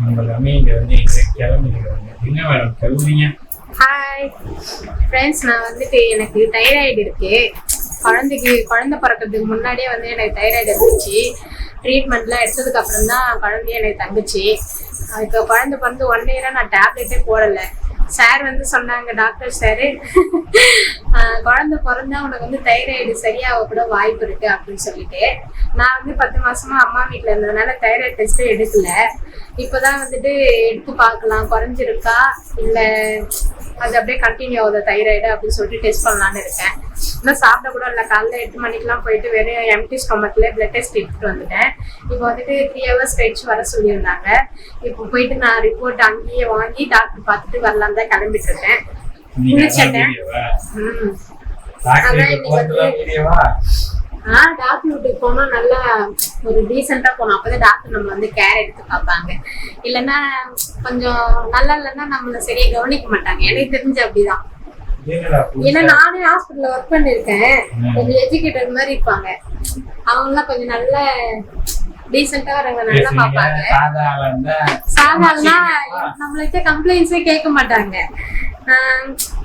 வந்து என்ன madam கிளம்புறீங்க hi friends நான் வந்துட்டு எனக்கு தைராய்டு இருக்கு குழந்தைக்கு குழந்தை பிறக்கிறதுக்கு முன்னாடியே வந்து எனக்கு தைராய்டு இருந்துச்சு ட்ரீட்மெண்ட்லாம் எடுத்ததுக்கு அப்புறம் தான் குழந்தைய எனக்கு தங்குச்சு. இப்போ குழந்தை பிறந்து ஒன் இயராக நான் டேப்லெட்டே போடலை. சார் வந்து சொன்னாங்க டாக்டர் சார் குழந்தை பிறந்தா உனக்கு வந்து தைராய்டு சரியாக கூட வாய்ப்பு இருக்கு அப்படின்னு சொல்லிட்டு. நான் வந்து பத்து மாசமா அம்மா வீட்டில் இருந்ததுனால தைராய்டு டெஸ்ட்டே எடுக்கல. இப்போதான் வந்துட்டு எடுத்து பார்க்கலாம். குறைஞ்சிருக்கா? இல்லை அது அப்படியே கண்டினியூ ஆகுது தைராய்டு அப்படின்னு சொல்லிட்டு டெஸ்ட் பண்ணலான்னு இருக்கேன். இன்னும் சாப்பிட கூட இல்லை. காலைல எட்டு மணிக்கெல்லாம் போயிட்டு வெறும் எம்டி ஸ்டொமக்ல பிளட் டெஸ்ட் எடுத்துட்டு வந்துட்டேன். இப்போ வந்துட்டு த்ரீ ஹவர்ஸ் கழிச்சு வர சொல்லியிருந்தாங்க. இப்போ போயிட்டு நான் ரிப்போர்ட் அங்கேயே வாங்கி டாக்டர் பார்த்துட்டு வரலாம் தான் கிளம்பிட்டு இருக்கேன். ஆ டாக்டர் வீட்டுக்கு போனா நல்லா ஒரு டீசெண்டா போனோம் அப்பதான் டாக்டர் நம்மள வந்து கேர் எடுத்து பார்ப்பாங்க. இல்லைன்னா கொஞ்சம் நல்லா இல்லைன்னா நம்மள சரியா கவனிக்க மாட்டாங்க. எனக்கு தெரிஞ்சு அப்படிதான். ஏன்னா? நானே ஹாஸ்பிட்டல்ல ஒர்க் பண்ணிருக்கேன். கொஞ்சம் எஜுகேட்டட் மாதிரி இருப்பாங்க. அவங்க எல்லாம் கொஞ்சம் நல்ல டீசெண்டா வரவங்க நல்லா இருந்தா சாதாரணா. நம்மள்கிட்ட கம்ப்ளைண்ட்ஸே கேட்க மாட்டாங்க.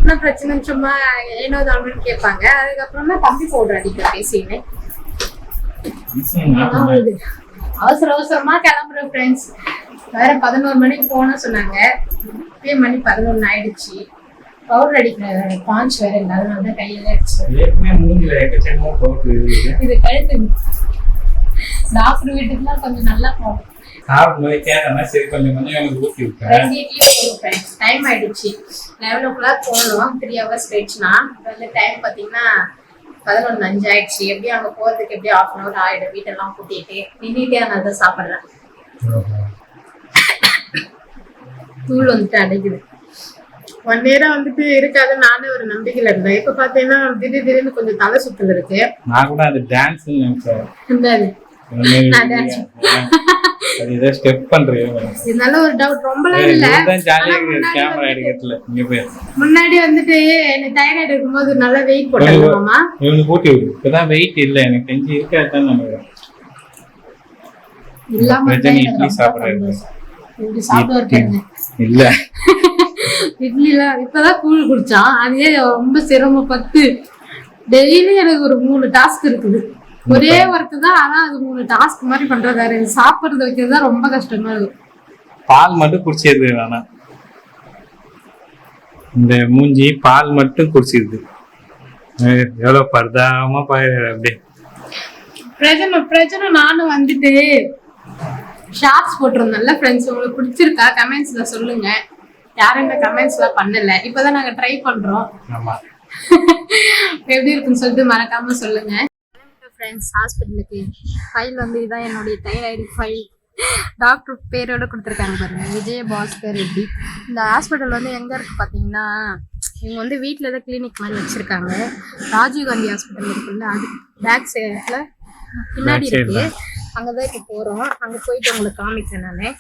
என்ன பிரச்சனை? சும்மா ஏனோ தானோன்னு கேட்பாங்க. அதுக்கப்புறம் தான் தம்பி பவுடர் அடிக்க பேசினேன். அவசர அவசரமா கிளம்புறேன் ஃப்ரெண்ட்ஸ் வேற பதினோரு மணிக்கு போகணும்னு சொன்னாங்க. இப்பயே மணி பதினொன்னு ஆயிடுச்சு. பவுடர் அடிக்கிற பாஞ்ச் வேற இல்லை அதனால தான் கையில ஏற்கனவே மூஞ்சில எக்கச்சக்கமா இருக்குது. இது கழுத்து டாக்டர் வீட்டுக்குலாம் கொஞ்சம் நல்லா போகும். சாப்பிடும்போது கேட்டேன்னா சரி கொஞ்சம் கொஞ்சம் எனக்கு ஊத்தி விட்டேன் டைம் ஆயிடுச்சு. லெவன் ஓ கிளாக் போகணும் த்ரீ ஹவர்ஸ் இப்போ வந்து டைம் பார்த்தீங்கன்னா பதினொன்று அஞ்சு ஆயிடுச்சு. எப்படியும் அங்கே போகிறதுக்கு எப்படியும் ஆஃப் அன் ஹவர் ஆயிடும். வீட்டெல்லாம் கூட்டிட்டு நின்றுட்டே நான் தான் சாப்பிட்றேன் தூள் வந்துட்டு அடைக்குது. ஒன் நேரம் வந்துட்டு இருக்காது நானே ஒரு நம்பிக்கையில இருந்தேன். இப்ப பாத்தீங்கன்னா திடீர் திடீர்னு கொஞ்சம் தலை சுத்தல் இருக்கு. நான் கூட அது டான்ஸ் முன்னாடி கேமரா வந்துட்டு- எனக்கு தைராய்டு இருக்கும்போது நல்லா வெயிட் போட்டாங்கம்மா இவனுக்கு ஊட்டி விடு. இப்பதான் வெயிட் இல்ல. எனக்கு தெரிஞ்சு இருக்காதுதான் நினைக்கிறேன். இல்லாம இட்லி ரொம்ப சாப்பிடுறது. சந்தோஷம். இப்படி சாப்பிட இருக்காங்க இல்ல. இட்லிலாம் இப்பதான் கூழ் குடிச்சான். அதே ரொம்ப சிரமப்பட்டு டெய்லி எனக்கு ஒரு மூணு டாஸ்க் இருக்குது. ஒரே ஒர்க் தான் ஆனா அது மூணு டாஸ்க் மாதிரி பண்றதா. இருக்கு சாப்பிடுறது வைக்கிறது தான் ரொம்ப கஷ்டமா இருக்கு பால் மட்டும் குடிச்சிருது வேணாம் இந்த மூஞ்சி பால் மட்டும் குடிச்சிருது. எவ்வளவு பரிதாபமா பாரு அப்படியே. பிரச்சனை பிரச்சனை நானும் வந்துட்டு ஷார்ட்ஸ் போட்டிருந்தேன்ல ஃப்ரெண்ட்ஸ் உங்களுக்கு பிடிச்சிருக்கா? கமெண்ட்ஸ்ல சொல்லுங்க. யாரும் இந்த கமெண்ட்ஸ்லாம் பண்ணல. இப்பதான் நாங்க ட்ரை பண்றோம். ஆமா. எப்படி இருக்குன்னு சொல்லிட்டு மறக்காம சொல்லுங்க. ஃப்ரெண்ட்ஸ் ஹாஸ்பிட்டலுக்கு ஃபைல் வந்து இதான் என்னுடைய தைராய்டு ஃபைல் டாக்டர் பேரோட கொடுத்துருக்காங்க பாருங்க. விஜய பாஸ்கர் ரெட்டி இந்த ஹாஸ்பிட்டல் வந்து எங்க இருக்கு பார்த்தீங்கன்னா இவங்க வந்து வீட்டில் தான் கிளினிக் மாதிரி வச்சிருக்காங்க. ராஜீவ் காந்தி ஹாஸ்பிட்டல் இருக்குல்ல அது பேக் சைடில் பின்னாடி Back side இருக்கு. தான். அங்கே தான் இப்போ போகிறோம் அங்கே போயிட்டு உங்களுக்கு காமிக்கிறேன் நான்.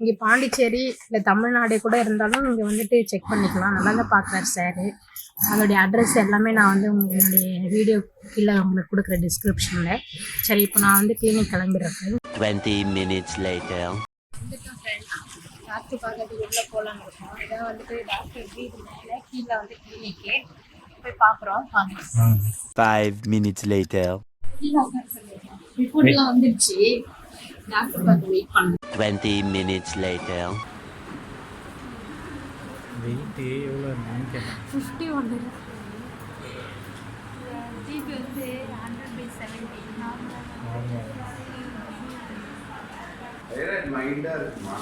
இங்கே பாண்டிச்சேரி இல்லை தமிழ்நாடு கூட இருந்தாலும் இங்கே வந்துட்டு செக் பண்ணிக்கலாம். நல்லா தான் பார்க்குறாரு சார் அதோடைய அட்ரஸ் எல்லாமே நான் வந்து உங்களுக்கு என்னுடைய வீடியோ கீழே உங்களுக்கு கொடுக்குறேன் டிஸ்கிரிப்ஷனில் சரி இப்போ நான் வந்து கிளினிக் கிளம்பிடுறேன். Friend. 20 minutes later. வந்துட்டோம் friend. டாக்டர் பார்க்கறதுக்கு உள்ளே போகலான்னு இருக்கோம். இதான் வந்துட்டு டாக்டர் வீடு மேலே கீழே வந்து கிளினிக்கு போய் பார்க்குறோம். வாங்க. Minutes later. ரிப்போர்ட்லாம் வந்துடுச்சு டாக்டர் பார்த்து வெயிட் பண்ணுங்க 20 minutes later. வெயிட் இருக்குன்னு கேட்டேன் ஃபிஃப்டி ஒன் ஜிபி வந்து ஹண்ட்ரட் பை செவன்டி தைராய்டு மைல்டாக இருக்குமா?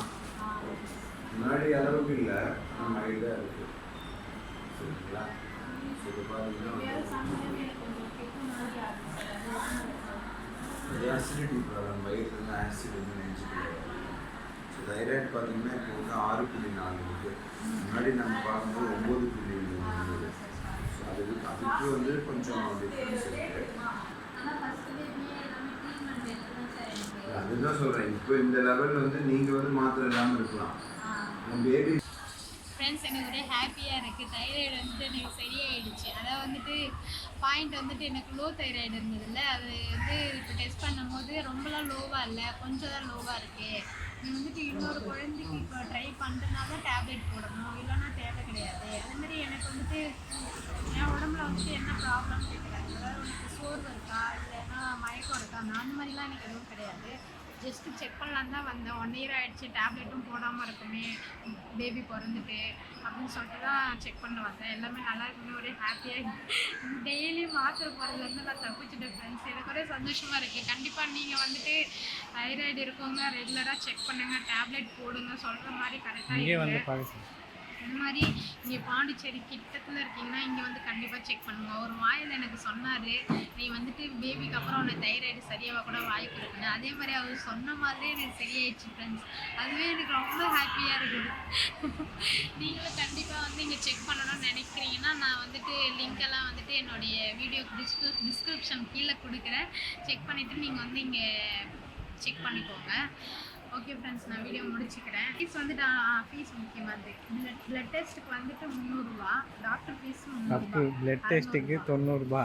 முன்னாடி அளவுக்கு இல்லை ஆனால் மைல்டாக இருக்கு. சரிங்களா? இது பார்த்தீங்கன்னா அசிடிட்டி ப்ராப்ளம் வயிற்றுல ஆசிட் வந்து நெஞ்சுக்குள்ள ஸோ தைராய்டு பார்த்தீங்கன்னா இப்போ வந்து ஆறு புள்ளி நாலு இருக்குது முன்னாடி நம்ம பார்க்கும்போது ஒம்பது புள்ளி இருந்தது. ஸோ அதுக்கு அதுக்கு வந்து கொஞ்சம் டிஃப்ரென்ஸ் இருக்குது அதுதான் சொல்கிறேன் இப்போ இந்த லெவல் வந்து நீங்கள் வந்து மாத்திரை இல்லாமல் இருக்கலாம் பேபி ஃப்ரெண்ட்ஸ் எனக்கு ஒரே ஹாப்பியாக இருக்குது தைராய்டு வந்துட்டு எனக்கு சரியாயிடுச்சு. அதாவது வந்துட்டு பாயிண்ட் வந்துட்டு எனக்கு லோ தைராய்டு இருந்ததில்ல அது வந்து இப்போ டெஸ்ட் பண்ணும்போது ரொம்பலாம் லோவாக இல்லை கொஞ்சம் தான் லோவாக இருக்குது நீ வந்துட்டு இன்னொரு குழந்தைக்கு இப்போ ட்ரை பண்ணுறதுனால டேப்லெட் போடணும் இல்லைன்னா தேவை கிடையாது. அதுமாதிரி எனக்கு வந்துட்டு என் உடம்புல வந்துட்டு என்ன ப்ராப்ளம் கேட்குறாங்க. அதாவது உனக்கு சோர்வு இருக்கா இல்லைன்னா மயக்கம் இருக்கா நான் அந்த மாதிரிலாம் எனக்கு எதுவும் கிடையாது. ஜஸ்ட்டு செக் பண்ணலான்னு தான் வந்தேன். ஒன் இயர் ஆயிடுச்சு டேப்லெட்டும் போடாமல் இருக்குமே பேபி பிறந்துட்டு அப்படின்னு சொல்லிட்டு தான் செக் பண்ண வந்தேன். எல்லாமே நல்லா இருக்குமே ஒரே ஹாப்பியாக டெய்லி மாத்திரை போகிறதுலேருந்து நான் தப்பிச்சிட்டேன் ஃப்ரெண்ட்ஸ் எனக்கு ஒரே சந்தோஷமாக இருக்குது கண்டிப்பாக நீங்கள் வந்துட்டு தைராய்டு இருக்கவங்க ரெகுலராக செக் பண்ணுங்கள் டேப்லெட் போடுங்க சொல்கிற மாதிரி கரெக்டாக இந்த மாதிரி இங்கே பாண்டிச்சேரி கிட்டத்தில் இருக்கீங்கன்னா இங்கே வந்து கண்டிப்பாக செக் பண்ணுங்க. ஒரு வாயில் எனக்கு சொன்னார் நீ வந்துட்டு பேபிக்கு அப்புறம் உன்னை தைராய்டு சரியாக கூட வாய்ப்பு இருக்குன்னு அதே மாதிரி அவர் சொன்ன மாதிரியே எனக்கு சரியாயிடுச்சு ஃப்ரெண்ட்ஸ் அதுவே எனக்கு ரொம்ப ஹாப்பியாக இருக்குது. நீங்களும் கண்டிப்பாக வந்து இங்கே செக் பண்ணணும்னு நினைக்கிறீங்கன்னா நான் வந்துட்டு லிங்க் எல்லாம் வந்துட்டு என்னுடைய வீடியோ டிஸ்கிரி டிஸ்கிரிப்ஷன் கீழே கொடுக்குறேன். செக் பண்ணிவிட்டு நீங்கள் வந்து இங்கே செக் பண்ணிக்கோங்க. ஓகே ஃப்ரெண்ட்ஸ் நான் வீடியோ முடிச்சுக்கிறேன். ஃபீஸ் வந்துட்டு ஃபீஸ் முக்கியமானது பிளட் பிளட் டெஸ்ட்டுக்கு வந்துட்டு முந்நூறுரூவா டாக்டர் ஃபீஸ் அப்பு பிளட் டெஸ்ட்டுக்கு தொண்ணூறுபா.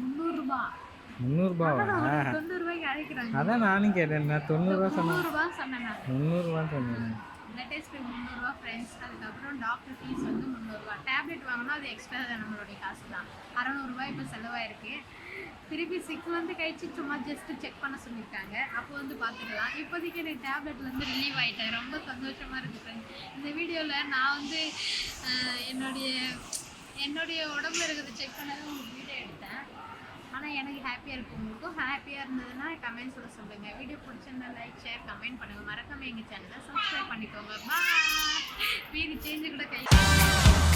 முந்நூறுரூபா முந்நூறுபாவா அழைக்கிறாங்க அதான் நானும் கேட்டேன். நான் தொண்ணூறுரூவா சொன்னேன். முந்நூறுரூவா சொன்னேன் நான். முந்நூறுரூவான்னு சொன்னேன். பிளட் டெஸ்ட்டுக்கு முந்நூறுரூவா ஃப்ரெண்ட்ஸ் அதுக்கப்புறம் டாக்டர் ஃபீஸ் வந்து முந்நூறுரூவா டேப்லெட் வாங்கினா அது எக்ஸ்ட்ரா நம்மளுடைய காசு தான். அறநூறுபா இப்போ செலவாயிருக்கு. திருப்பி சிக்ஸ் வந்து கழிச்சு சும்மா ஜஸ்ட் செக் பண்ண சொல்லியிருக்காங்க அப்போ வந்து பார்த்துக்கலாம். இப்போதைக்கு எனக்கு டேப்லெட்லேருந்து ரிலீவ் ஆகிட்டேன் ரொம்ப சந்தோஷமாக இருக்குது இந்த வீடியோவில் நான் வந்து என்னுடைய என்னுடைய உடம்புல இருக்கிறத செக் பண்ணது உங்களுக்கு வீடியோ எடுத்தேன். ஆனால் எனக்கு ஹாப்பியாக இருக்கும். உங்களுக்கும் ஹாப்பியாக இருந்ததுன்னா கமெண்ட்ஸில் சொல்லுங்கள் வீடியோ பிடிச்சிருந்தா லைக் ஷேர் கமெண்ட் பண்ணுங்கள் மறக்காம எங்கள் சேனலை சப்ஸ்கிரைப் பண்ணிக்கோங்க. பா மீதி சேஞ்சு கூட கை